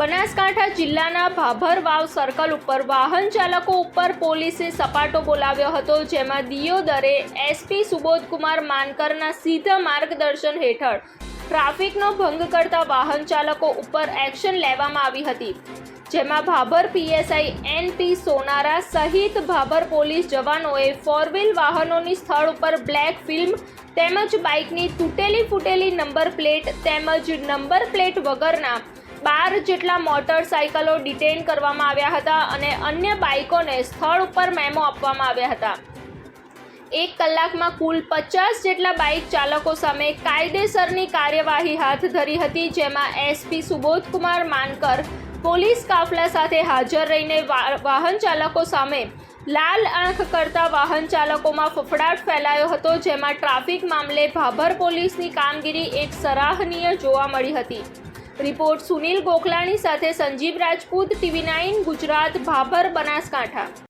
બનાસકાંઠા જિલ્લાના ભાભર વાવ સર્કલ ઉપર વાહન ચાલકો ઉપર પોલીસે સપાટો બોલાવ્યો હતો, જેમાં દિયોદરે એસપી સુબોધકુમાર માનકરના સીધા માર્ગદર્શન હેઠળ ટ્રાફિકનો ભંગ કરતા વાહન ચાલકો ઉપર એક્શન લેવામાં આવી હતી, જેમાં ભાભર પીએસઆઈ એનપી સોનારા સહિત ભાભર પોલીસ જવાનોએ ફોર વ્હીલ વાહનોની સ્થળ ઉપર બ્લેક ફિલ્મ તેમજ બાઇકની તૂટેલી ફૂટેલી નંબર પ્લેટ તેમજ નંબર પ્લેટ વગરના બાર જેટલા મોટરસાયકલો ડિટેન કરવામાં આવ્યા હતા અને અન્ય બાઇકોને સ્થળ ઉપર મેમો આપવામાં આવ્યા હતા. એક કલાકમાં કુલ પચાસ જેટલા બાઇક ચાલકો સામે કાયદેસરની કાર્યવાહી હાથ ધરી હતી, જેમાં એસપી સુબોધકુમાર માનકર, પોલીસ કાફલા સાથે હાજર રહીને વાહન ચાલકો સામે લાલ આંખ કરતા વાહન ચાલકોમાં ફફડાટ ફેલાયો હતો, જેમાં ટ્રાફિક મામલે ભાભર પોલીસની કામગીરી એક સરાહનીય જોવા મળી હતી. રિપોર્ટ સુનિલ ગોખલાણી સાથે સંજીવ રાજપૂત ટીવી નાઇન ગુજરાત ભાભર બનાસકાંઠા.